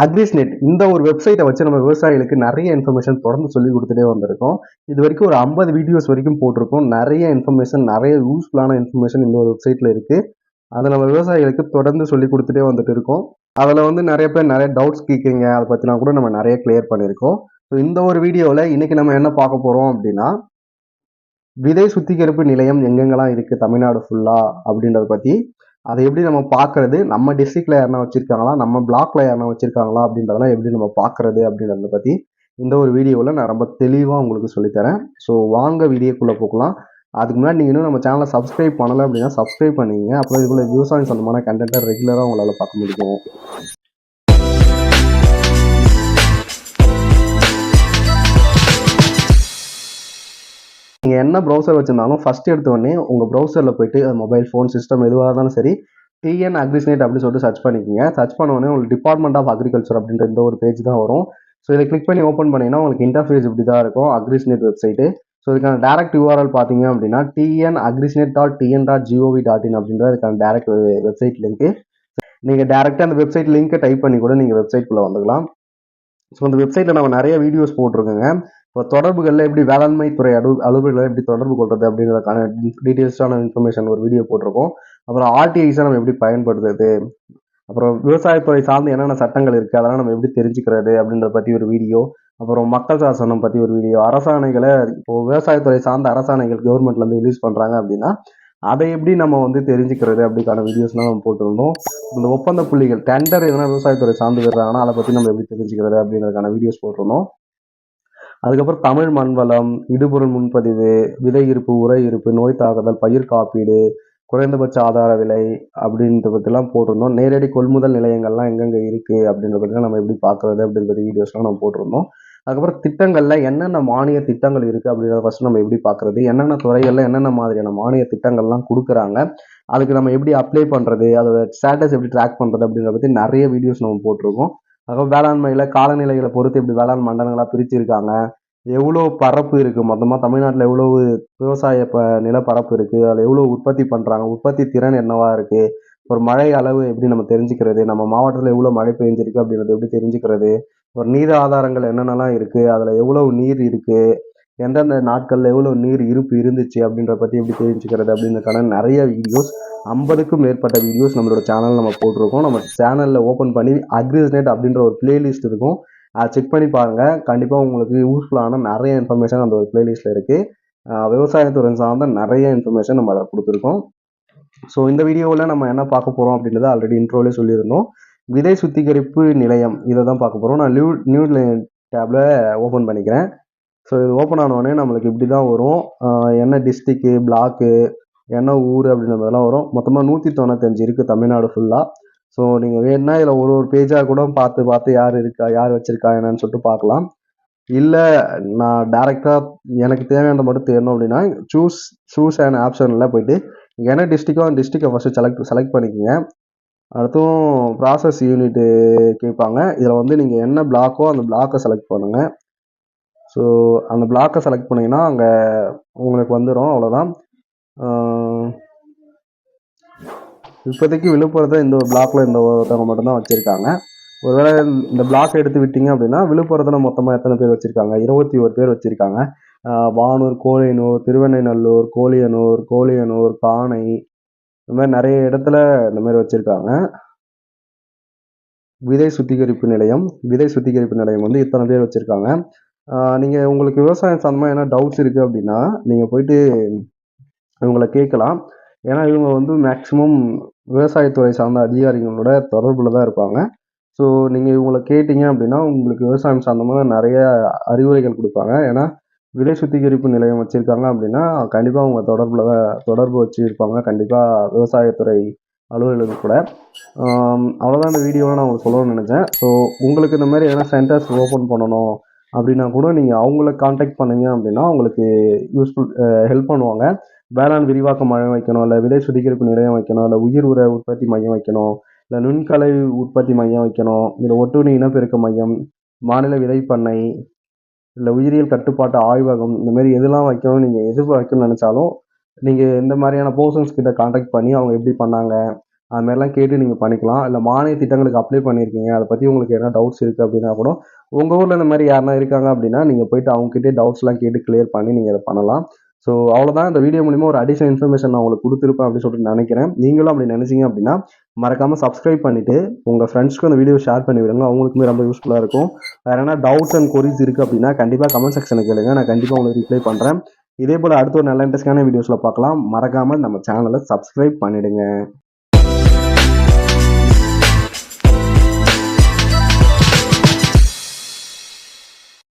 Agrisnet இந்த ஒரு வெப்சைட்டை வச்சு நம்ம விவசாயிகளுக்கு நிறைய இன்ஃபர்மேஷன் தொடர்ந்து சொல்லி கொடுத்துட்டே வந்திருக்கோம். இது வரைக்கும் ஒரு ஐம்பது வீடியோஸ் வரைக்கும் போட்டிருக்கோம். நிறைய இன்ஃபர்மேஷன் நிறைய யூஸ்ஃபுல்லான இன்ஃபர்மேஷன் இந்த ஒரு வெப்சைட்டில் இருக்குது அதை நம்ம விவசாயிகளுக்கு தொடர்ந்து சொல்லி கொடுத்துட்டே வந்துட்டு இருக்கோம். அதில் வந்து நிறைய பேர் நிறைய டவுட்ஸ் கேட்குறீங்க. அதை பற்றினா கூட நம்ம நிறைய கிளியர் பண்ணியிருக்கோம். ஸோ இந்த ஒரு வீடியோவில் இன்றைக்கி நம்ம என்ன பார்க்க போகிறோம் அப்படின்னா விதை சுத்திகரிப்பு நிலையம் எங்கெங்கெல்லாம் இருக்குது தமிழ்நாடு ஃபுல்லாக அப்படின்றத பற்றி அதை எப்படி நம்ம பார்க்கறது? நம்ம டிஸ்ட்ரிக்ட்ல யாருனா வச்சிருக்காங்களா? நம்ம பிளாக்ல யாருனா வச்சிருக்காங்களா? அப்படின்றதெல்லாம் எப்படி நம்ம பார்க்கறது? அப்படின்றத பற்றி இந்த ஒரு வீடியோவில் நான் ரொம்ப தெளிவாக உங்களுக்கு சொல்லித்தரேன். ஸோ வாங்க வீடியோக்குள்ளே போகலாம். அதுக்கு முன்னாடி நீங்கள் இன்னும் நம்ம சேனலை சப்ஸ்கிரைப் பண்ணலை அப்படின்னா சப்ஸ்கிரைப் பண்ணிங்க அப்புறம் இதுக்குள்ள விவசாயம் சம்பந்தமான கண்டென்ட்டை ரெகுலராக உங்களால் பார்க்க முடியும். நீங்கள் என்ன ப்ரௌசர் வச்சிருந்தாலும் ஃபஸ்ட் எடுத்த உடனே உங்கள் ப்ரௌசரில் போயிட்டு மொபைல் ஃபோன் சிஸ்டம் எதுவாக இருந்தாலும் சரி டிஎன் அக்ரிஸ்னேட் அப்படின்னு சொல்லிட்டு சர்ச் பண்ணிக்கிங்க. சர்ச் பண்ண உடனே உங்களுக்கு டிபார்ட்மெண்ட் ஆஃப் அக்ரிகல்ச்சர் அப்படின்ற இந்த ஒரு பேஜ் தான் வரும். ஸோ இதை கிளிக் பண்ணி ஓப்பன் பண்ணிங்கன்னா உங்களுக்கு இன்டர்ஃபேஸ் இப்படி தான் இருக்கும் அக்ரிஸ்னேட் வெப்சைட்டு ஸோ இதுக்கான டேரக்ட் யூஆர்எல் பார்த்தீங்க அப்படின்னா TN Agrisnet dot TN dot GOV dot in அப்படின்ற இதுக்கான டேரக்ட் வெப்சைட் லிங்க்கு நீங்கள் டேரெக்டாக அந்த வெப்சைட் லிங்க்கை டைப் பண்ணி கூட நீங்கள் வெப்சைட்குள்ளே வந்துக்கலாம். ஸோ அந்த வெப்சைட்டில் நம்ம நிறைய வீடியோஸ் போட்டிருக்கோங்க. இப்போ தொடர்புகளில் எப்படி வேளாண்மை துறை அலு அலுவலர்களை எப்படி தொடர்பு கொள்வது அப்படிங்கிறதுக்கான டீட்டெயில்ஸான இன்ஃபர்மேஷன் ஒரு வீடியோ போட்டிருக்கோம். அப்புறம் ஆர்டிஐஸை நம்ம எப்படி பயன்படுத்துறது? அப்புறம் விவசாயத்துறை சார்ந்து என்னென்ன சட்டங்கள் இருக்குது அதெல்லாம் நம்ம எப்படி தெரிஞ்சுக்கிறது அப்படின்றத பற்றி ஒரு வீடியோ அப்புறம் மக்கள் சாசனம் பற்றி ஒரு வீடியோ அரசாணைகளை இப்போ விவசாயத்துறை சார்ந்த அரசாணைகள் கவர்மெண்ட்லேருந்து ரிலீஸ் பண்ணுறாங்க அப்படின்னா அதை எப்படி நம்ம வந்து தெரிஞ்சுக்கிறது அப்படிக்கான வீடியோஸ்லாம் நம்ம போட்டிருந்தோம். இந்த ஒப்பந்த புள்ளிகள் டெண்டர் எதனா விவசாயத்துறை சார்ந்து விடுறாங்கன்னா அதை பற்றி நம்ம எப்படி தெரிஞ்சுக்கிறது அப்படிங்கிறதுக்கான வீடியோஸ் போட்டிருந்தோம். அதுக்கப்புறம் தமிழ் மண்வளம் இடுபொருள் முன்பதிவு விதை இருப்பு உரை இருப்பு நோய் தாக்குதல் பயிர் காப்பீடு குறைந்தபட்ச ஆதார விலை அப்படின்றத பற்றிலாம் போட்டிருந்தோம். நேரடி கொள்முதல் நிலையங்கள்லாம் எங்கெங்கே இருக்குது அப்படின்றத பற்றிலாம் நம்ம எப்படி பார்க்குறது அப்படின்ற வீடியோஸ்லாம் நம்ம போட்டிருந்தோம். அதுக்கப்புறம் திட்டங்களில் என்னென்ன மானிய திட்டங்கள் இருக்குது அப்படின்றத ஃபஸ்ட்டு நம்ம எப்படி பார்க்குறது என்னென்ன துறைகளில் என்னென்ன மாதிரியான மானிய திட்டங்கள்லாம் கொடுக்குறாங்க அதுக்கு நம்ம எப்படி அப்ளை பண்ணுறது அதோட ஸ்டேட்டஸ் எப்படி ட்ராக் பண்ணுறது அப்படின்றத பற்றி நிறைய வீடியோஸ் நம்ம போட்டிருக்கோம். அதுக்கப்புறம் வேளாண்மையில் காலநிலைகளை பொறுத்து எப்படி வேளாண் மண்டலங்களாக பிரிச்சிருக்காங்க. எவ்வளோ பரப்பு இருக்குது மொத்தமாக தமிழ்நாட்டில் எவ்வளோ விவசாய ப நிலப்பரப்பு இருக்குது அதில் எவ்வளோ உற்பத்தி பண்ணுறாங்க உற்பத்தி திறன் என்னவாக இருக்குது ஒரு மழை அளவு எப்படி நம்ம தெரிஞ்சுக்கிறது? நம்ம மாவட்டத்தில் எவ்வளோ மழை பெஞ்சிருக்கு அப்படின்றத எப்படி தெரிஞ்சுக்கிறது? ஒரு நீர் ஆதாரங்கள் என்னென்னலாம் இருக்குது அதில் எவ்வளோ நீர் இருக்குது எந்தெந்த நாட்களில் எவ்வளோ நீர் இருப்பு இருந்துச்சு அப்படின்ற பற்றி எப்படி தெரிஞ்சுக்கிறது? அப்படின்றதுக்கான நிறைய வீடியோஸ் ஐம்பதுக்கும் மேற்பட்ட வீடியோஸ் நம்மளோட சேனல் நம்ம போட்டிருக்கோம். நம்ம சேனலில் ஓப்பன் பண்ணி அக்ரிஸ்நெட் அப்படின்ற ஒரு பிளேலிஸ்ட் இருக்கும். அதை செக் பண்ணி பாருங்கள் கண்டிப்பாக உங்களுக்கு யூஸ்ஃபுல்லான நிறைய இன்ஃபர்மேஷன் அந்த ஒரு பிளேலிஸ்ட்டில் இருக்குது விவசாயத்துறை சார்ந்த நிறைய இன்ஃபர்மேஷன் நம்ம அதை கொடுத்துருக்கோம். ஸோ இந்த வீடியோவில் நம்ம என்ன பார்க்க போகிறோம் அப்படின்றத ஆல்ரெடி இன்ட்ரோலே சொல்லியிருந்தோம். விதை சுத்திகரிப்பு நிலையம் இதை தான் பார்க்க போகிறோம் நான் நியூ நியூ டேப்பில் ஓப்பன் பண்ணிக்கிறேன். ஸோ இது ஓப்பன் ஆனோடனே நம்மளுக்கு இப்படி தான் வரும் என்ன டிஸ்ட்ரிக்கு பிளாக்கு என்ன ஊர் அப்படின்றதெல்லாம் வரும். மொத்தமாக நூற்றி தொண்ணூத்தஞ்சு இருக்குது தமிழ்நாடு ஃபுல்லாக ஸோ நீங்கள் வேணும்னா இதில் ஒரு ஒரு பேஜாக கூட பார்த்து பார்த்து யார் இருக்கா யார் வச்சுருக்கா என்னன்னு சொல்லிட்டு பார்க்கலாம். இல்லை நான் டேரெக்டாக எனக்கு தேவையானதை மட்டும் தேடணும் அப்படின்னா சூஸ் சூஸ் அண்ட் ஆப்ஷனில் போயிட்டு என்ன டிஸ்ட்ரிக்கோ அந்த டிஸ்ட்ரிக்டை ஃபஸ்ட்டு செலக்ட் செலக்ட் பண்ணிக்கோங்க. அடுத்தும் ப்ராசஸ் யூனிட்டு கேட்பாங்க. இதில் வந்து நீங்கள் என்ன பிளாக்கோ அந்த பிளாக்கை செலக்ட் பண்ணுங்கள் ஸோ அந்த பிளாக்கை செலக்ட் பண்ணிங்கன்னா அங்கே உங்களுக்கு வந்துடும் அவ்வளோதான் இப்போதைக்கு விழுப்புரத்தை இந்த ஒரு பிளாக்ல இந்த ஒருத்தவங்க மட்டும்தான் வச்சுருக்காங்க. ஒருவேளை இந்த பிளாக் எடுத்து விட்டீங்க அப்படின்னா விழுப்புரத்தில் மொத்தமாக எத்தனை பேர் வச்சுருக்காங்க? இருபத்தி ஒரு பேர் வச்சுருக்காங்க. வானூர் கோழியனூர் திருவெண்ணைநல்லூர் கோழியனூர் கோழியனூர் பானை இந்த மாதிரி நிறைய இடத்துல இந்த மாதிரி வச்சுருக்காங்க. விதை சுத்திகரிப்பு நிலையம் விதை சுத்திகரிப்பு நிலையம் வந்து இத்தனை பேர் வச்சுருக்காங்க. நீங்கள் உங்களுக்கு விவசாயம் சம்மந்தமாக என்ன டவுட்ஸ் இருக்குது அப்படின்னா நீங்கள் போயிட்டு இவங்களை கேட்கலாம். ஏன்னா இவங்க வந்து மேக்ஸிமம் விவசாயத்துறை சார்ந்த அதிகாரிகளோட தொடர்பில் தான் இருப்பாங்க. ஸோ நீங்கள் இவங்களை கேட்டிங்க அப்படின்னா உங்களுக்கு விவசாயம் சார்ந்தமாக நிறைய அறிவுரைகள் கொடுப்பாங்க. ஏன்னா விலை சுத்திகரிப்பு நிலையம் வச்சுருக்காங்க அப்படின்னா கண்டிப்பாக அவங்க தொடர்பில் தான் தொடர்பு வச்சுருப்பாங்க கண்டிப்பாக விவசாயத்துறை அலுவலர்கள் கூட. அவ்வளோதான் இந்த வீடியோவில் நான் உங்களுக்கு சொல்லணும்னு நினச்சேன். ஸோ உங்களுக்கு இந்த மாதிரி எதனா சென்டர்ஸ் ஓப்பன் பண்ணணும் அப்படின்னா கூட நீங்கள் அவங்கள காண்டாக்ட் பண்ணீங்க அப்படின்னா உங்களுக்கு யூஸ்ஃபுல் ஹெல்ப் பண்ணுவாங்க. வேளாண் விரிவாக்க மையம் வைக்கணும் இல்லை விதை சுத்திகரிப்பு நிலையம் வைக்கணும் இல்லை உயிர் உர உற்பத்தி மையம் வைக்கணும் இல்லை நுண்கலை உற்பத்தி மையம் வைக்கணும் இல்லை ஒட்டுணி இனப்பெருக்க மையம் மாநில விதை பண்ணை இல்லை உயிரியல் கட்டுப்பாட்டு ஆய்வகம் இந்த மாதிரி எதெல்லாம் வைக்கணும் நீங்கள் எது வைக்கணும்னு நினச்சாலும் நீங்கள் இந்த மாதிரியான பர்சன்ஸ் கிட்ட காண்டாக்ட் பண்ணி அவங்க எப்படி பண்ணாங்க அது மாதிரிலாம் கேட்டு நீங்கள் பண்ணிக்கலாம். இல்லை மானிய திட்டங்களுக்கு அப்ளை பண்ணியிருக்கீங்க அதை பற்றி உங்களுக்கு எதனா டவுட்ஸ் இருக்குது அப்படின்னா கூட உங்கள் ஊரில் இந்த மாதிரி யாருனா இருக்காங்க அப்படின்னா நீங்கள் போயிட்டு அவங்ககிட்டே டவுட்ஸ்லாம் கேட்டு கிளியர் பண்ணி நீங்கள் அதை பண்ணலாம். ஸோ அவ்வளோதான் இந்த வீடியோ மூலிமா ஒரு அடிஷனல் இன்ஃபர்மேஷன் நான் உங்களுக்கு கொடுத்துருப்பேன் அப்படின்னு சொல்லிட்டு நினைக்கிறேன். நீங்களும் அப்படி நினைச்சீங்க அப்படின்னா மறக்காமல் சப்ஸ்கிரைப் பண்ணிவிட்டு உங்கள் ஃப்ரெண்ட்ஸ்க்கு அந்த வீடியோ ஷேர் பண்ணி விடுங்க. அவங்களுக்குமே ரொம்ப யூஸ்ஃபுல்லாக இருக்கும். வேறு என்ன டவுட்ஸ் அண்ட் கொரிஸ் இருக்குது அப்படின்னா கண்டிப்பாக கமெண்ட் செக்ஷனை கேளுங்க. நான் கண்டிப்பாக உங்களுக்கு ரிப்ளை பண்ணுறேன் இதே போல் அடுத்த ஒரு நல்ல இன்ட்ரெஸ்டான வீடியோஸில் பார்க்கலாம். மறக்காமல் நம்ம சேனலை சப்ஸ்கிரைப் பண்ணிவிடுங்க